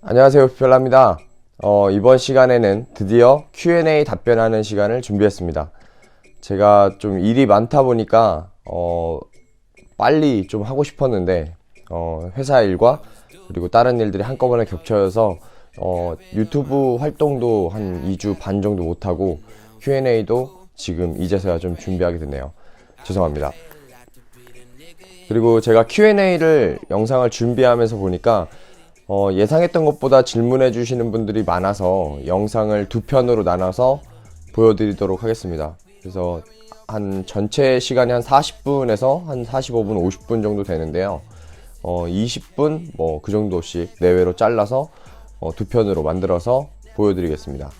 안녕하세요. 별라입니다. 어, 이번 시간에는 드디어 Q&A 답변하는 시간을 준비했습니다. 제가 좀 일이 많다 보니까 어, 빨리 좀 하고 싶었는데 어, 회사 일과 그리고 다른 일들이 한꺼번에 겹쳐서 어, 유튜브 활동도 한 2주 반 정도 못하고 Q&A도 지금 이제서야 좀 준비하게 됐네요. 죄송합니다. 그리고 제가 Q&A를 영상을 준비하면서 보니까 어, 예상했던 것보다 질문해 주시는 분들이 많아서 영상을 두 편으로 나눠서 보여드리도록 하겠습니다. 그래서 한 전체 시간이 한 40분에서 한 45분, 50분 정도 되는데요. 어, 20분 뭐 그 정도씩 내외로 잘라서 어, 두 편으로 만들어서 보여드리겠습니다.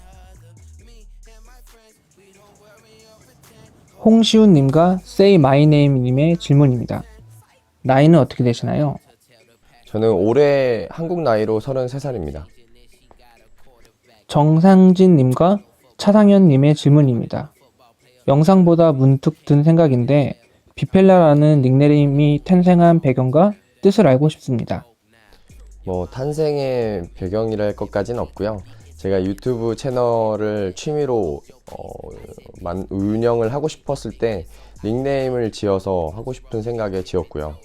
홍시훈님과 Say My Name님의 질문입니다. 나이는 어떻게 되시나요? 저는 올해 한국 나이로 33살입니다. 정상진님과 차상현님의 질문입니다. 영상보다 문득 든 생각인데 비펠라라는 닉네임이 탄생한 배경과 뜻을 알고 싶습니다. 뭐 탄생의 배경이랄 것까지는 없고요. 제가 유튜브 채널을 취미로 어, 만, 운영을 하고 싶었을 때 닉네임을 지어서 하고 싶은 생각에 지었고요.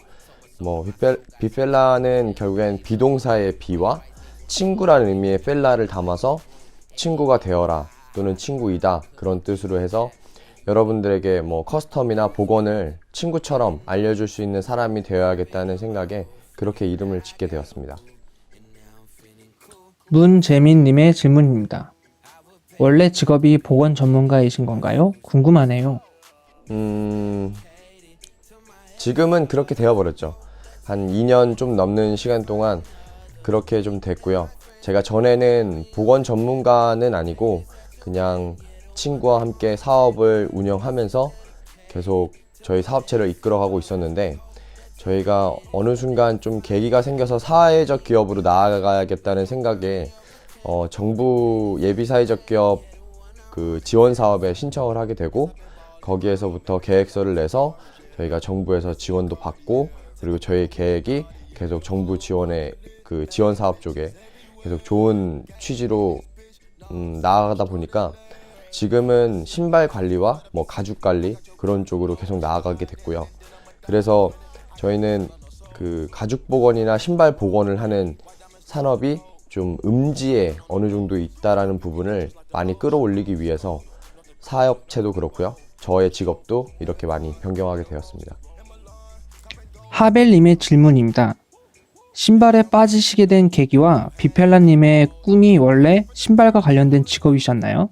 뭐 비펠, 비펠라는 결국엔 비동사의 비와 친구라는 의미의 펠라를 담아서 친구가 되어라 또는 친구이다 그런 뜻으로 해서 여러분들에게 뭐 커스텀이나 복원을 친구처럼 알려줄 수 있는 사람이 되어야겠다는 생각에 그렇게 이름을 짓게 되었습니다. 문재민님의 질문입니다. 원래 직업이 보건 전문가이신 건가요? 궁금하네요. 음, 지금은 그렇게 되어버렸죠. 한 2년 좀 넘는 시간 동안 그렇게 좀 됐고요. 제가 전에는 보건 전문가는 아니고 그냥 친구와 함께 사업을 운영하면서 계속 저희 사업체를 이끌어가고 있었는데 저희가 어느 순간 좀 계기가 생겨서 사회적 기업으로 나아가야겠다는 생각에 어, 정부 예비 사회적 기업 그 지원 사업에 신청을 하게 되고 거기에서부터 계획서를 내서 저희가 정부에서 지원도 받고 그리고 저희 계획이 계속 정부 지원의 그 지원 사업 쪽에 계속 좋은 취지로 음, 나아가다 보니까 지금은 신발 관리와 뭐 가죽 관리 그런 쪽으로 계속 나아가게 됐고요. 그래서 저희는 그 가죽 복원이나 신발 복원을 하는 산업이 좀 음지에 어느 정도 있다라는 부분을 많이 끌어올리기 위해서 사업체도 그렇고요. 저의 직업도 이렇게 많이 변경하게 되었습니다. 하벨님의 질문입니다. 신발에 빠지시게 된 계기와 비펠라님의 꿈이 원래 신발과 관련된 직업이셨나요?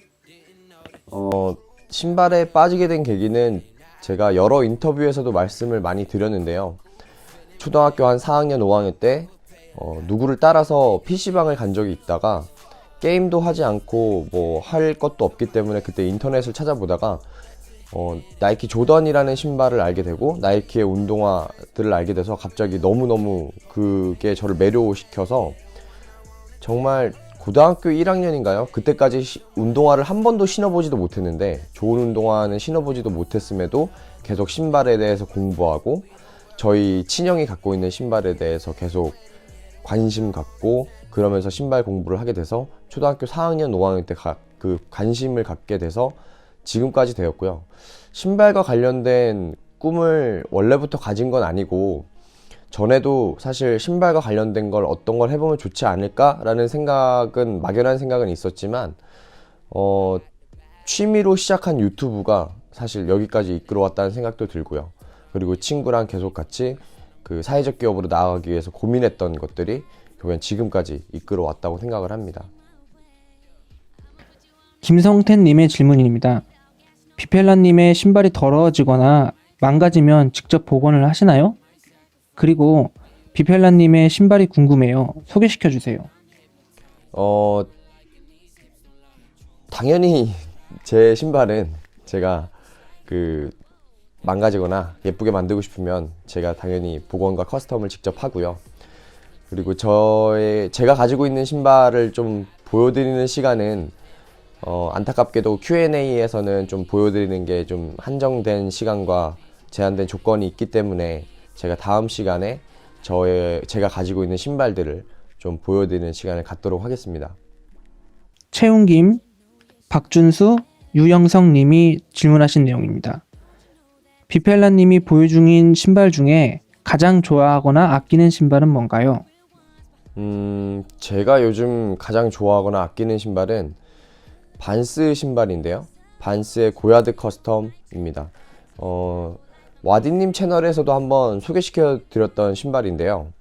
어, 신발에 빠지게 된 계기는 제가 여러 인터뷰에서도 말씀을 많이 드렸는데요. 초등학교 한 4학년, 5학년 때 어, 누구를 따라서 PC방을 간 적이 있다가 게임도 하지 않고 뭐 할 것도 없기 때문에 그때 인터넷을 찾아보다가 어, 나이키 조던이라는 신발을 알게 되고 나이키의 운동화들을 알게 돼서 갑자기 너무너무 그게 저를 매료시켜서 정말 고등학교 1학년인가요? 그때까지 시- 운동화를 한 번도 신어보지도 못했는데 좋은 운동화는 신어보지도 못했음에도 계속 신발에 대해서 공부하고 저희 친형이 갖고 있는 신발에 대해서 계속 관심 갖고 그러면서 신발 공부를 하게 돼서 초등학교 4학년, 5학년 때그 관심을 갖게 돼서 지금까지 되었고요. 신발과 관련된 꿈을 원래부터 가진 건 아니고 전에도 사실 신발과 관련된 걸 어떤 걸 해보면 좋지 않을까라는 생각은 막연한 생각은 있었지만 어 취미로 시작한 유튜브가 사실 여기까지 이끌어왔다는 생각도 들고요. 그리고 친구랑 계속 같이 그 사회적 기업으로 나아가기 위해서 고민했던 것들이 결국엔 지금까지 이끌어왔다고 생각을 합니다. 김성태님의 질문입니다. 비펠라님의 신발이 더러워지거나 망가지면 직접 복원을 하시나요? 그리고 비펠라님의 신발이 궁금해요. 소개시켜 주세요. 어, 당연히 제 신발은 제가 그 망가지거나 예쁘게 만들고 싶으면 제가 당연히 복원과 커스텀을 직접 하고요. 그리고 저의 제가 가지고 있는 신발을 좀 보여드리는 시간은 어, 안타깝게도 Q&A에서는 좀 보여드리는 게 좀 한정된 시간과 제한된 조건이 있기 때문에 제가 다음 시간에 저의 제가 가지고 있는 신발들을 좀 보여드리는 시간을 갖도록 하겠습니다. 최웅김, 박준수, 유영성 님이 질문하신 내용입니다. 비펠라 님이 보유 중인 신발 중에 가장 좋아하거나 아끼는 신발은 뭔가요? 음, 제가 요즘 가장 좋아하거나 아끼는 신발은 반스 신발인데요. 반스의 고야드 커스텀입니다. 어, 와디님 채널에서도 한번 소개시켜 드렸던 신발인데요.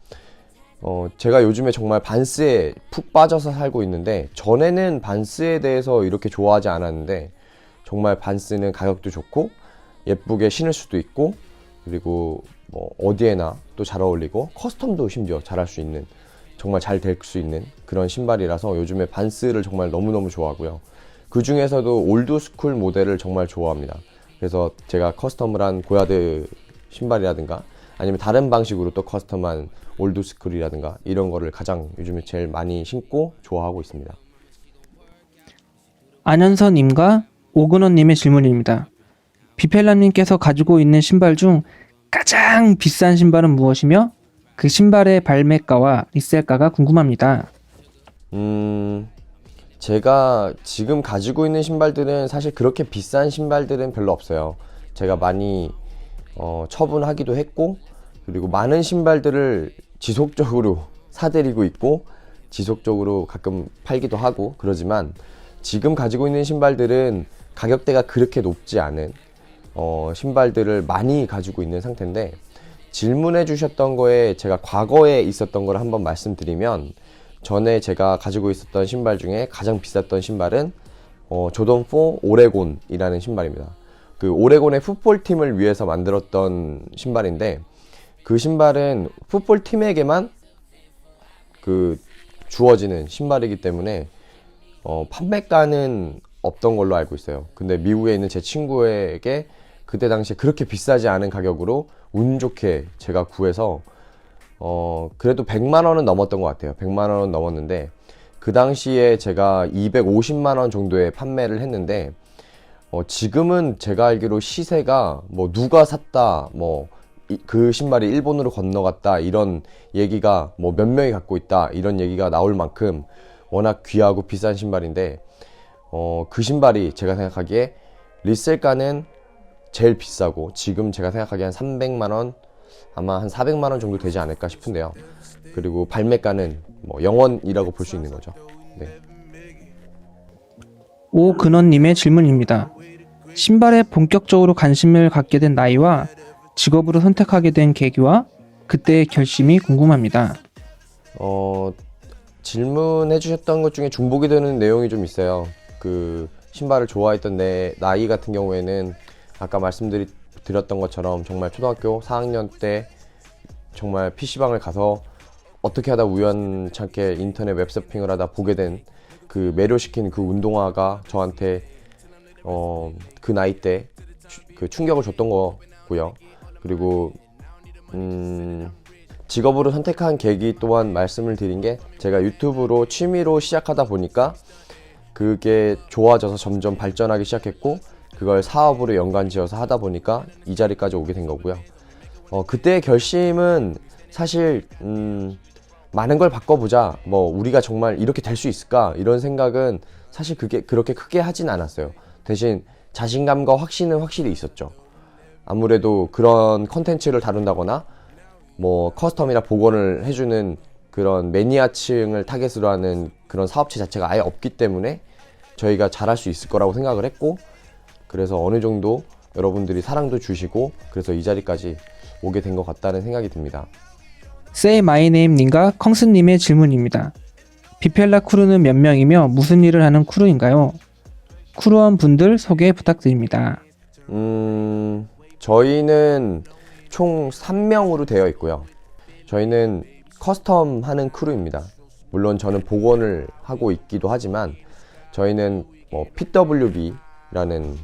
어, 제가 요즘에 정말 반스에 푹 빠져서 살고 있는데, 전에는 반스에 대해서 이렇게 좋아하지 않았는데, 정말 반스는 가격도 좋고, 예쁘게 신을 수도 있고, 그리고 뭐 어디에나 또 잘 어울리고, 커스텀도 심지어 잘할 수 있는, 정말 잘 될 수 있는 그런 신발이라서 요즘에 반스를 정말 너무너무 좋아하고요. 그 중에서도 올드 스쿨 모델을 정말 좋아합니다. 그래서 제가 커스텀을 한 고야드 신발이라든가 아니면 다른 방식으로 또 커스텀한 올드 스쿨이라든가 이런 거를 가장 요즘에 제일 많이 신고 좋아하고 있습니다. 안현선 님과 오근원 님의 질문입니다. 비펠라 님께서 가지고 있는 신발 중 가장 비싼 신발은 무엇이며 그 신발의 발매가와 리셀가가 궁금합니다. 음, 제가 지금 가지고 있는 신발들은 사실 그렇게 비싼 신발들은 별로 없어요. 제가 많이 어, 처분하기도 했고, 그리고 많은 신발들을 지속적으로 사들이고 있고, 지속적으로 가끔 팔기도 하고, 그러지만 지금 가지고 있는 신발들은 가격대가 그렇게 높지 않은 어, 신발들을 많이 가지고 있는 상태인데, 질문해 주셨던 거에 제가 과거에 있었던 걸 한번 말씀드리면, 전에 제가 가지고 있었던 신발 중에 가장 비쌌던 신발은 어, 조던 4 오레곤이라는 신발입니다. 그 오레곤의 풋볼 팀을 위해서 만들었던 신발인데 그 신발은 풋볼 팀에게만 그 주어지는 신발이기 때문에 어, 판매가는 없던 걸로 알고 있어요. 근데 미국에 있는 제 친구에게 그때 당시에 그렇게 비싸지 않은 가격으로 운 좋게 제가 구해서 어, 그래도 100만 원은 넘었던 것 같아요. 100만 원은 넘었는데, 그 당시에 제가 250만 원 정도에 판매를 했는데, 어, 지금은 제가 알기로 시세가 뭐 누가 샀다, 뭐, 이- 그 신발이 일본으로 건너갔다, 이런 얘기가 뭐 몇 명이 갖고 있다, 이런 얘기가 나올 만큼 워낙 귀하고 비싼 신발인데, 어, 그 신발이 제가 생각하기에 리셀가는 제일 비싸고, 지금 제가 생각하기에 한 300만 원, 아마 한 400만 원 정도 되지 않을까 싶은데요. 그리고 발매가는 뭐 영원이라고 볼 수 있는 거죠. 네. 오근원 님의 질문입니다. 신발에 본격적으로 관심을 갖게 된 나이와 직업으로 선택하게 된 계기와 그때의 결심이 궁금합니다. 어, 질문해 주셨던 것 중에 중복이 되는 내용이 좀 있어요. 그 신발을 좋아했던 내 나이 같은 경우에는 아까 말씀드 렸던 것처럼 정말 초등학교 4학년 때 정말 PC방을 가서 어떻게 하다 우연찮게 인터넷 웹서핑을 하다 보게 된 그 매료시킨 그 운동화가 저한테 어, 그 나이 때 그 충격을 줬던 거고요. 그리고 음, 직업으로 선택한 계기 또한 말씀을 드린 게 제가 유튜브로 취미로 시작하다 보니까 그게 좋아져서 점점 발전하기 시작했고 그걸 사업으로 연관지어서 하다 보니까 이 자리까지 오게 된 거고요. 어, 그때의 결심은 사실 음, 많은 걸 바꿔보자. 뭐 우리가 정말 이렇게 될 수 있을까 이런 생각은 사실 그게 그렇게 크게 하진 않았어요. 대신 자신감과 확신은 확실히 있었죠. 아무래도 그런 컨텐츠를 다룬다거나 뭐 커스텀이나 복원을 해주는 그런 매니아층을 타겟으로 하는 그런 사업체 자체가 아예 없기 때문에 저희가 잘할 수 있을 거라고 생각을 했고 그래서 어느 정도 여러분들이 사랑도 주시고 그래서 이 자리까지 오게 된 것 같다는 생각이 듭니다. 세이 마이네임 님과 컹스 님의 질문입니다. 비펠라 크루는 몇 명이며 무슨 일을 하는 크루인가요? 크루원 분들 소개 부탁드립니다. 음, 저희는 총 3명으로 되어 있고요. 저희는 커스텀 하는 크루입니다. 물론 저는 복원을 하고 있기도 하지만 저희는 뭐 PWB라는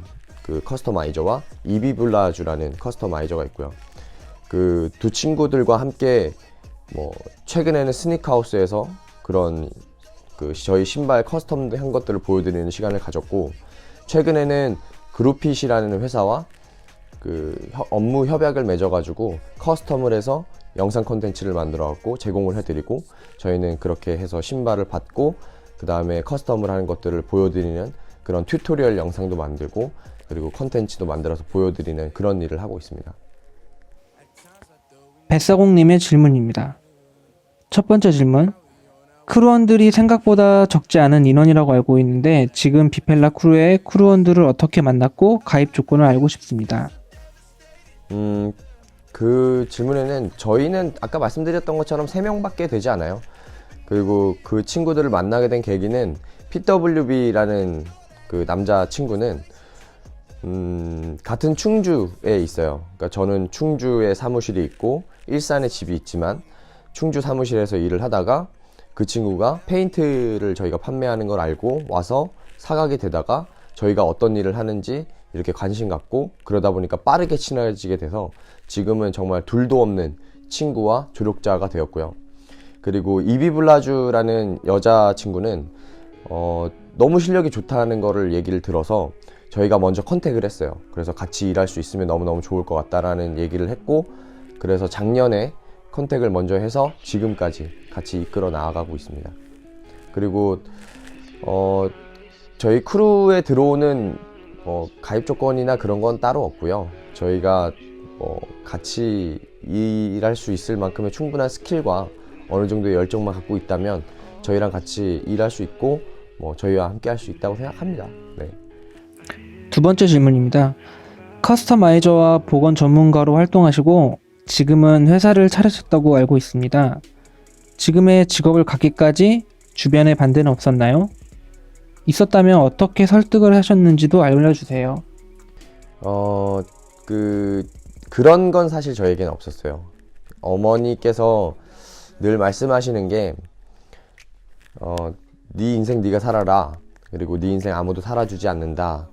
그 커스터마이저와 이비블라주라는 커스터마이저가 있고요. 그 두 친구들과 함께 뭐 최근에는 스니커하우스에서 그런 그 저희 신발 커스텀 한 것들을 보여드리는 시간을 가졌고 최근에는 그루핏이라는 회사와 그 협- 업무 협약을 맺어가지고 커스텀을 해서 영상 콘텐츠를 만들어 갖고 제공을 해드리고 저희는 그렇게 해서 신발을 받고 그 다음에 커스텀을 하는 것들을 보여드리는 그런 튜토리얼 영상도 만들고 그리고 콘텐츠도 만들어서 보여드리는 그런 일을 하고 있습니다. 뱃사공님의 질문입니다. 첫 번째 질문. 크루원들이 생각보다 적지 않은 인원이라고 알고 있는데 지금 비펠라 크루의 크루원들을 어떻게 만났고 가입 조건을 알고 싶습니다. 음, 그 질문에는 저희는 아까 말씀드렸던 것처럼 3명밖에 되지 않아요. 그리고 그 친구들을 만나게 된 계기는 PWB라는 그 남자 친구는 음, 같은 충주에 있어요. 그러니까 저는 충주에 사무실이 있고 일산에 집이 있지만 충주 사무실에서 일을 하다가 그 친구가 페인트를 저희가 판매하는 걸 알고 와서 사가게 되다가 저희가 어떤 일을 하는지 이렇게 관심 갖고 그러다 보니까 빠르게 친해지게 돼서 지금은 정말 둘도 없는 친구와 조력자가 되었고요. 그리고 이비블라주라는 여자 친구는 어, 너무 실력이 좋다는 거를 얘기를 들어서 저희가 먼저 컨택을 했어요. 그래서 같이 일할 수 있으면 너무너무 좋을 것 같다라는 얘기를 했고 그래서 작년에 컨택을 먼저 해서 지금까지 같이 이끌어 나아가고 있습니다. 그리고 어, 저희 크루에 들어오는 뭐 가입 조건이나 그런 건 따로 없고요. 저희가 뭐 같이 일할 수 있을 만큼의 충분한 스킬과 어느 정도의 열정만 갖고 있다면 저희랑 같이 일할 수 있고 뭐 저희와 함께 할 수 있다고 생각합니다. 네. 두 번째 질문입니다. 커스터마이저와 보건 전문가로 활동하시고 지금은 회사를 차리셨다고 알고 있습니다. 지금의 직업을 갖기까지 주변에 반대는 없었나요? 있었다면 어떻게 설득을 하셨는지도 알려주세요. 어, 그, 그런 건 사실 저에게는 없었어요. 어머니께서 늘 말씀하시는 게, 어, 네 인생 네가 살아라. 그리고 네 인생 아무도 살아주지 않는다.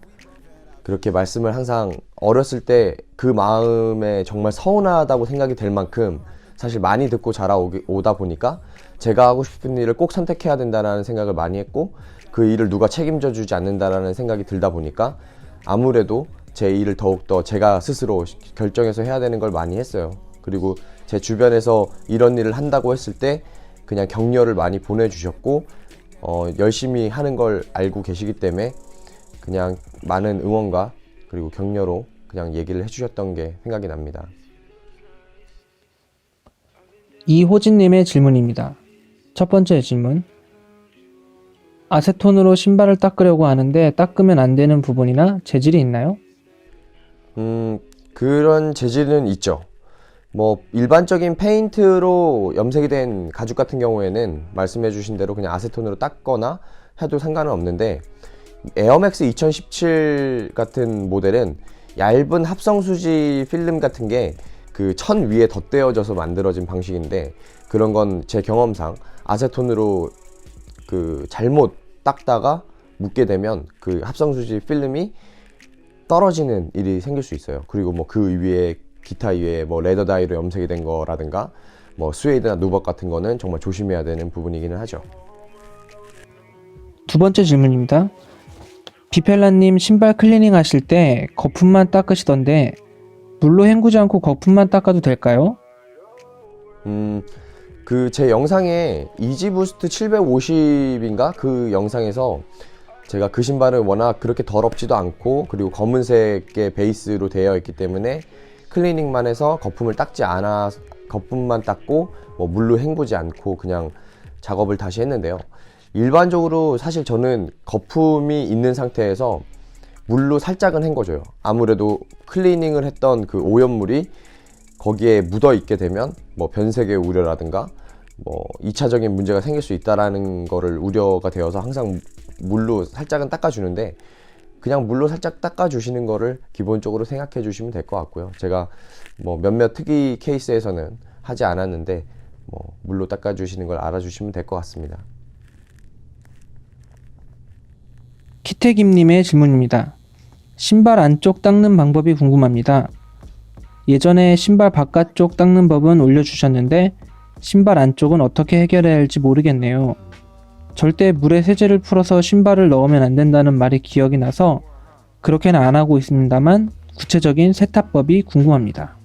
그렇게 말씀을 항상 어렸을 때 그 마음에 정말 서운하다고 생각이 될 만큼 사실 많이 듣고 자라오다 보니까 제가 하고 싶은 일을 꼭 선택해야 된다라는 생각을 많이 했고 그 일을 누가 책임져 주지 않는다라는 생각이 들다 보니까 아무래도 제 일을 더욱더 제가 스스로 결정해서 해야 되는 걸 많이 했어요. 그리고 제 주변에서 이런 일을 한다고 했을 때 그냥 격려를 많이 보내주셨고 어, 열심히 하는 걸 알고 계시기 때문에 그냥 많은 응원과 그리고 격려로 그냥 얘기를 해주셨던 게 생각이 납니다. 이호진님의 질문입니다. 첫 번째 질문. 아세톤으로 신발을 닦으려고 하는데 닦으면 안 되는 부분이나 재질이 있나요? 음, 그런 재질은 있죠. 뭐, 일반적인 페인트로 염색이 된 가죽 같은 경우에는 말씀해 주신 대로 그냥 아세톤으로 닦거나 해도 상관은 없는데, 에어맥스 2017 같은 모델은 얇은 합성 수지 필름 같은 게 그 천 위에 덧대어져서 만들어진 방식인데, 그런 건 제 경험상 아세톤으로 그 잘못 닦다가 묻게 되면 그 합성 수지 필름이 떨어지는 일이 생길 수 있어요. 그리고 뭐 그 위에 기타 위에 뭐 레더 다이로 염색이 된 거라든가 뭐 스웨이드나 누벅 같은 거는 정말 조심해야 되는 부분이기는 하죠. 두 번째 질문입니다. 비펠라님 신발 클리닝 하실 때 거품만 닦으시던데 물로 헹구지 않고 거품만 닦아도 될까요? 음, 그 제 영상에 이지 부스트 750인가 그 영상에서 제가 그 신발은 워낙 그렇게 더럽지도 않고 그리고 검은색의 베이스로 되어 있기 때문에 클리닝만 해서 거품을 닦지 않아 거품만 닦고 뭐 물로 헹구지 않고 그냥 작업을 다시 했는데요. 일반적으로 사실 저는 거품이 있는 상태에서 물로 살짝은 헹궈줘요. 아무래도 클리닝을 했던 그 오염물이 거기에 묻어 있게 되면 뭐 변색의 우려라든가 뭐 2차적인 문제가 생길 수 있다라는 거를 우려가 되어서 항상 물로 살짝은 닦아주는데 그냥 물로 살짝 닦아주시는 거를 기본적으로 생각해 주시면 될 것 같고요. 제가 뭐 몇몇 특이 케이스에서는 하지 않았는데 뭐 물로 닦아주시는 걸 알아주시면 될 것 같습니다. 키태김님의 질문입니다. 신발 안쪽 닦는 방법이 궁금합니다. 예전에 신발 바깥쪽 닦는 법은 올려주셨는데 신발 안쪽은 어떻게 해결해야 할지 모르겠네요. 절대 물에 세제를 풀어서 신발을 넣으면 안 된다는 말이 기억이 나서 그렇게는 안 하고 있습니다만 구체적인 세탁법이 궁금합니다.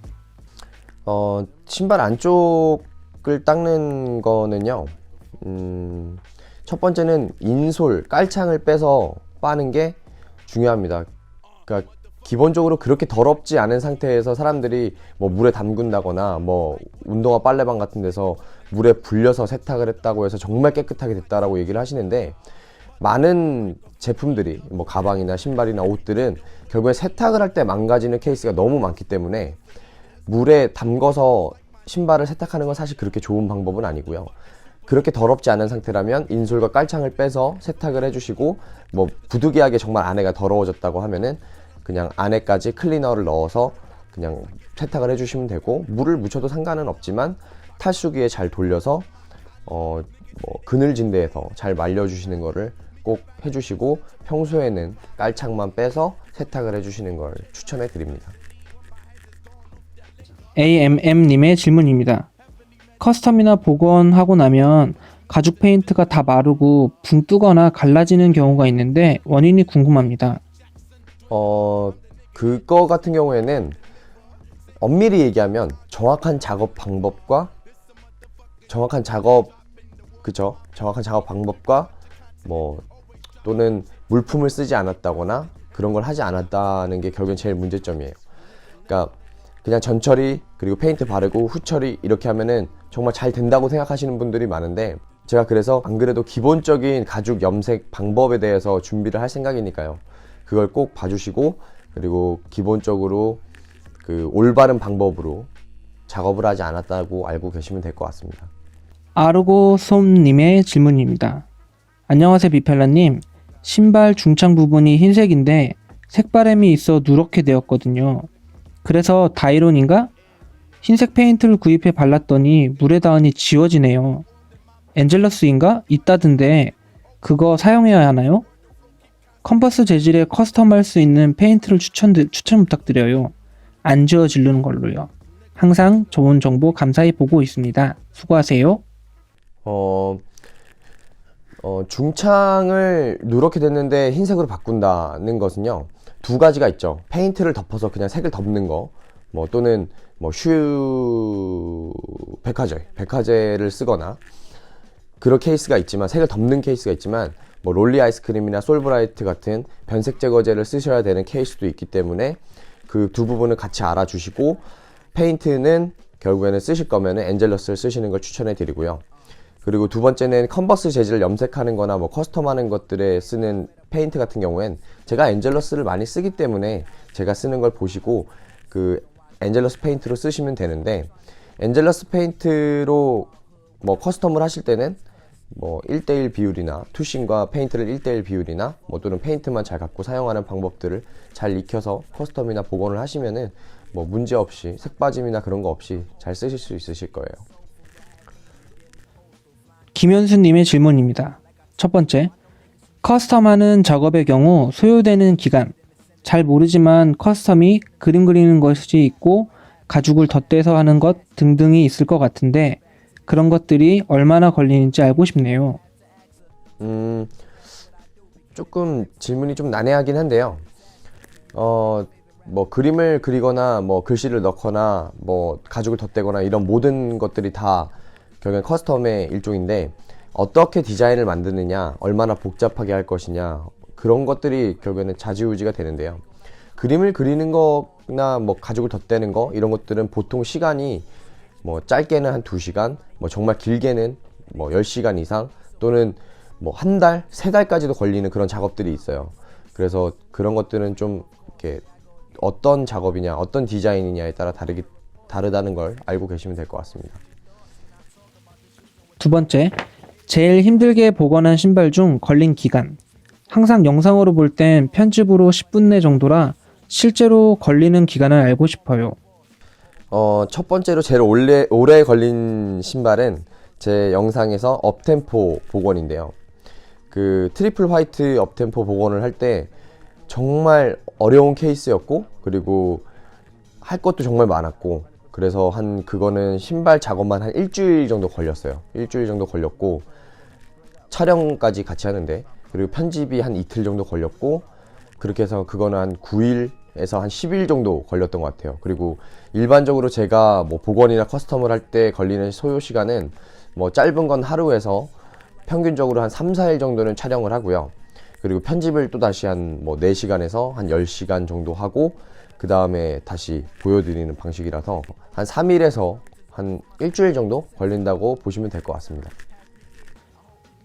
어, 신발 안쪽을 닦는 거는요. 음, 첫 번째는 인솔 깔창을 빼서 빠는 게 중요합니다. 그러니까 기본적으로 그렇게 더럽지 않은 상태에서 사람들이 뭐 물에 담근다거나 뭐 운동화 빨래방 같은 데서 물에 불려서 세탁을 했다고 해서 정말 깨끗하게 됐다라고 얘기를 하시는데 많은 제품들이 뭐 가방이나 신발이나 옷들은 결국에 세탁을 할 때 망가지는 케이스가 너무 많기 때문에 물에 담궈서 신발을 세탁하는 건 사실 그렇게 좋은 방법은 아니고요. 그렇게 더럽지 않은 상태라면 인솔과 깔창을 빼서 세탁을 해주시고 뭐 부득이하게 정말 안에가 더러워졌다고 하면은 그냥 안에까지 클리너를 넣어서 그냥 세탁을 해주시면 되고 물을 묻혀도 상관은 없지만 탈수기에 잘 돌려서 어 뭐 그늘진 데에서 잘 말려주시는 거를 꼭 해주시고 평소에는 깔창만 빼서 세탁을 해주시는 걸 추천해 드립니다. AMM님의 질문입니다. 커스텀이나 복원하고 나면 가죽 페인트가 다 마르고 붕 뜨거나 갈라지는 경우가 있는데 원인이 궁금합니다. 어, 그거 같은 경우에는 엄밀히 얘기하면 정확한 작업 방법과 정확한 작업 그죠? 정확한 작업 방법과 뭐 또는 물품을 쓰지 않았다거나 그런 걸 하지 않았다는 게 결국엔 제일 문제점이에요. 그러니까 그냥 전처리 그리고 페인트 바르고 후처리 이렇게 하면은 정말 잘 된다고 생각하시는 분들이 많은데 제가 그래서 안 그래도 기본적인 가죽 염색 방법에 대해서 준비를 할 생각이니까요. 그걸 꼭 봐주시고 그리고 기본적으로 그 올바른 방법으로 작업을 하지 않았다고 알고 계시면 될 것 같습니다. 아르고솜님의 질문입니다. 안녕하세요 비펠라님. 신발 중창 부분이 흰색인데 색바램이 있어 누렇게 되었거든요. 그래서 다이론인가? 흰색 페인트를 구입해 발랐더니 물에 닿으니 지워지네요. 엔젤러스인가? 있다던데 그거 사용해야 하나요? 컴퍼스 재질의 커스텀할 수 있는 페인트를 추천, 추천 부탁드려요. 안 지워지는 걸로요. 항상 좋은 정보 감사히 보고 있습니다. 수고하세요. 어, 어, 중창을 누렇게 됐는데 흰색으로 바꾼다는 것은요 두 가지가 있죠 페인트를 덮어서 그냥 색을 덮는 거 뭐 또는 뭐 슈 백화제 백화제를 쓰거나 그런 케이스가 있지만 색을 덮는 케이스가 있지만 뭐 롤리 아이스크림이나 솔브라이트 같은 변색 제거제를 쓰셔야 되는 케이스도 있기 때문에 그 두 부분을 같이 알아주시고 페인트는 결국에는 쓰실 거면은 엔젤러스를 쓰시는 걸 추천해 드리고요. 그리고 두 번째는 컨버스 재질을 염색하는 거나 뭐 커스텀하는 것들에 쓰는 페인트 같은 경우엔 제가 엔젤러스를 많이 쓰기 때문에 제가 쓰는 걸 보시고 그 엔젤러스 페인트로 쓰시면 되는데 엔젤러스 페인트로 뭐 커스텀을 하실 때는 뭐 1대1 비율이나 투싱과 페인트를 1대1 비율이나 뭐 또는 페인트만 잘 갖고 사용하는 방법들을 잘 익혀서 커스텀이나 복원을 하시면은 뭐 문제 없이 색 빠짐이나 그런 거 없이 잘 쓰실 수 있으실 거예요. 김현수님의 질문입니다. 첫 번째, 커스텀하는 작업의 경우 소요되는 기간. 잘 모르지만 커스텀이 그림 그리는 것이 있고 가죽을 덧대서 하는 것 등등이 있을 것 같은데 그런 것들이 얼마나 걸리는지 알고 싶네요. 음, 조금 질문이 좀 난해하긴 한데요. 어, 뭐 그림을 그리거나 뭐 글씨를 넣거나 뭐 가죽을 덧대거나 이런 모든 것들이 다 결국엔 커스텀의 일종인데 어떻게 디자인을 만드느냐, 얼마나 복잡하게 할 것이냐 그런 것들이 결국에는 좌지우지가 되는데요. 그림을 그리는 거나 뭐 가죽을 덧대는 거 이런 것들은 보통 시간이 뭐 짧게는 한 2시간, 뭐 정말 길게는 뭐 10시간 이상 또는 뭐 한 달, 세 달까지도 걸리는 그런 작업들이 있어요. 그래서 그런 것들은 좀 이렇게 어떤 작업이냐, 어떤 디자인이냐에 따라 다르기 다르다는 걸 알고 계시면 될 것 같습니다. 두 번째, 제일 힘들게 복원한 신발 중 걸린 기간. 항상 영상으로 볼 땐 편집으로 10분 내 정도라 실제로 걸리는 기간을 알고 싶어요. 어, 첫 번째로 제일 오래, 오래 걸린 신발은 제 영상에서 업템포 복원인데요. 그 트리플 화이트 업템포 복원을 할 때 정말 어려운 케이스였고, 그리고 할 것도 정말 많았고, 그래서 한 그거는 신발 작업만 한 일주일 정도 걸렸어요. 일주일 정도 걸렸고, 촬영까지 같이 하는데, 그리고 편집이 한 이틀 정도 걸렸고, 그렇게 해서 그거는 한 9일 에서 한 10일 정도 걸렸던 것 같아요. 그리고 일반적으로 제가 뭐 복원이나 커스텀을 할 때 걸리는 소요 시간은 뭐 짧은 건 하루에서 평균적으로 한 3, 4일 정도는 촬영을 하고요. 그리고 편집을 또 다시 한 뭐 4시간에서 한 10시간 정도 하고 그 다음에 다시 보여드리는 방식이라서 한 3일에서 한 일주일 정도 걸린다고 보시면 될 것 같습니다.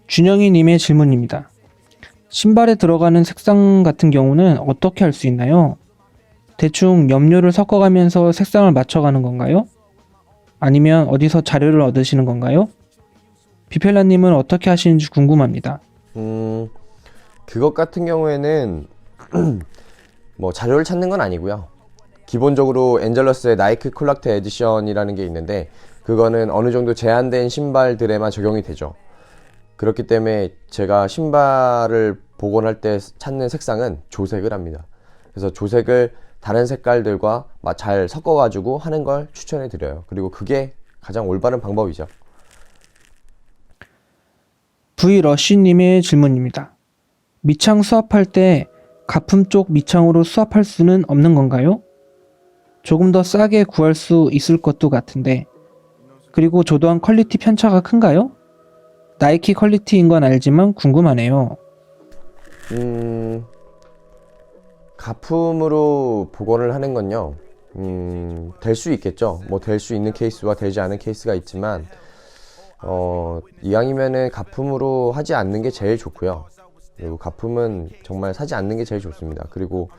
준영이님의 질문입니다. 신발에 들어가는 색상 같은 경우는 어떻게 할 수 있나요? 대충 염료를 섞어가면서 색상을 맞춰가는 건가요? 아니면 어디서 자료를 얻으시는 건가요? 비펠라님은 어떻게 하시는지 궁금합니다. 음, 그것 같은 경우에는 뭐 자료를 찾는 건 아니고요. 기본적으로 엔젤러스의 나이키 쿨락트 에디션이라는 게 있는데 그거는 어느 정도 제한된 신발들에만 적용이 되죠. 그렇기 때문에 제가 신발을 복원할 때 찾는 색상은 조색을 합니다. 그래서 조색을 다른 색깔들과 마- 잘 섞어가지고 하는 걸 추천해 드려요. 그리고 그게 가장 올바른 방법이죠. V러쉬님의 질문입니다. 밑창 수압할 때 가품 쪽 밑창으로 수압할 수는 없는 건가요? 조금 더 싸게 구할 수 있을 것도 같은데. 그리고 조도한 퀄리티 편차가 큰가요? 나이키 퀄리티인 건 알지만 궁금하네요. 음, 가품으로 복원을 하는 건요, 음, 될 수 있겠죠. 뭐, 될 수 있는 케이스와 되지 않은 케이스가 있지만, 어, 이왕이면은 가품으로 하지 않는 게 제일 좋고요. 그리고 가품은 정말 사지 않는 게 제일 좋습니다. 그리고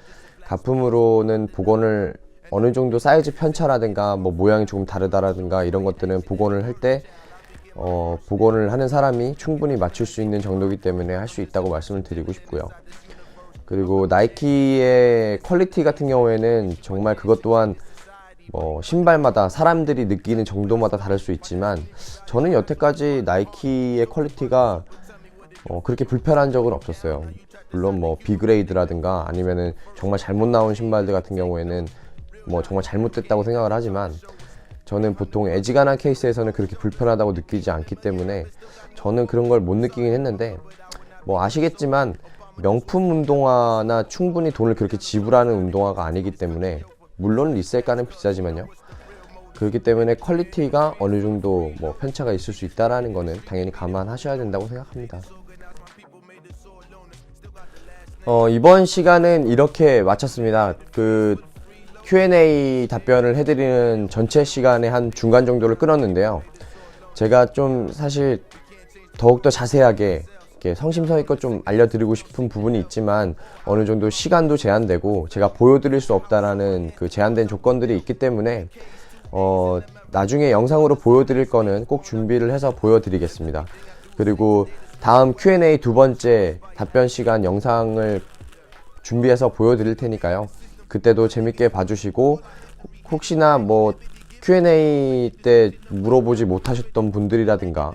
가품으로는 복원을 어느 정도 사이즈 편차라든가, 뭐, 모양이 조금 다르다라든가, 이런 것들은 복원을 할 때, 어, 복원을 하는 사람이 충분히 맞출 수 있는 정도이기 때문에 할 수 있다고 말씀을 드리고 싶고요. 그리고 나이키의 퀄리티 같은 경우에는 정말 그것 또한 뭐 신발마다 사람들이 느끼는 정도마다 다를 수 있지만 저는 여태까지 나이키의 퀄리티가 어, 그렇게 불편한 적은 없었어요. 물론 뭐 비그레이드라든가 아니면은 정말 잘못 나온 신발들 같은 경우에는 뭐 정말 잘못됐다고 생각을 하지만 저는 보통 애지간한 케이스에서는 그렇게 불편하다고 느끼지 않기 때문에 저는 그런 걸 못 느끼긴 했는데 뭐 아시겠지만 명품 운동화나 충분히 돈을 그렇게 지불하는 운동화가 아니기 때문에 물론 리셀가는 비싸지만요. 그렇기 때문에 퀄리티가 어느 정도 뭐 편차가 있을 수 있다라는 거는 당연히 감안하셔야 된다고 생각합니다. 어, 이번 시간은 이렇게 마쳤습니다. 그 Q&A 답변을 해드리는 전체 시간의 한 중간 정도를 끊었는데요. 제가 좀 사실 더욱더 자세하게 성심성의껏 좀 알려드리고 싶은 부분이 있지만 어느 정도 시간도 제한되고 제가 보여드릴 수 없다라는 그 제한된 조건들이 있기 때문에 어, 나중에 영상으로 보여드릴 거는 꼭 준비를 해서 보여드리겠습니다. 그리고 다음 Q&A 두 번째 답변 시간 영상을 준비해서 보여드릴 테니까요. 그때도 재밌게 봐주시고 혹시나 뭐 Q&A 때 물어보지 못하셨던 분들이라든가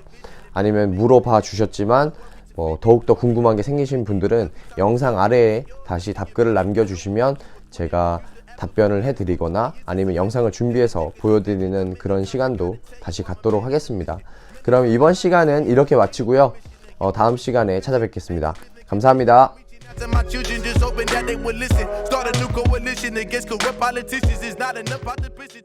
아니면 물어봐 주셨지만 뭐 더욱더 궁금한 게 생기신 분들은 영상 아래에 다시 답글을 남겨주시면 제가 답변을 해드리거나 아니면 영상을 준비해서 보여드리는 그런 시간도 다시 갖도록 하겠습니다. 그럼 이번 시간은 이렇게 마치고요. 어, 다음 시간에 찾아뵙겠습니다. 감사합니다. They would listen. Start a new coalition against corrupt politicians. It's not enough to.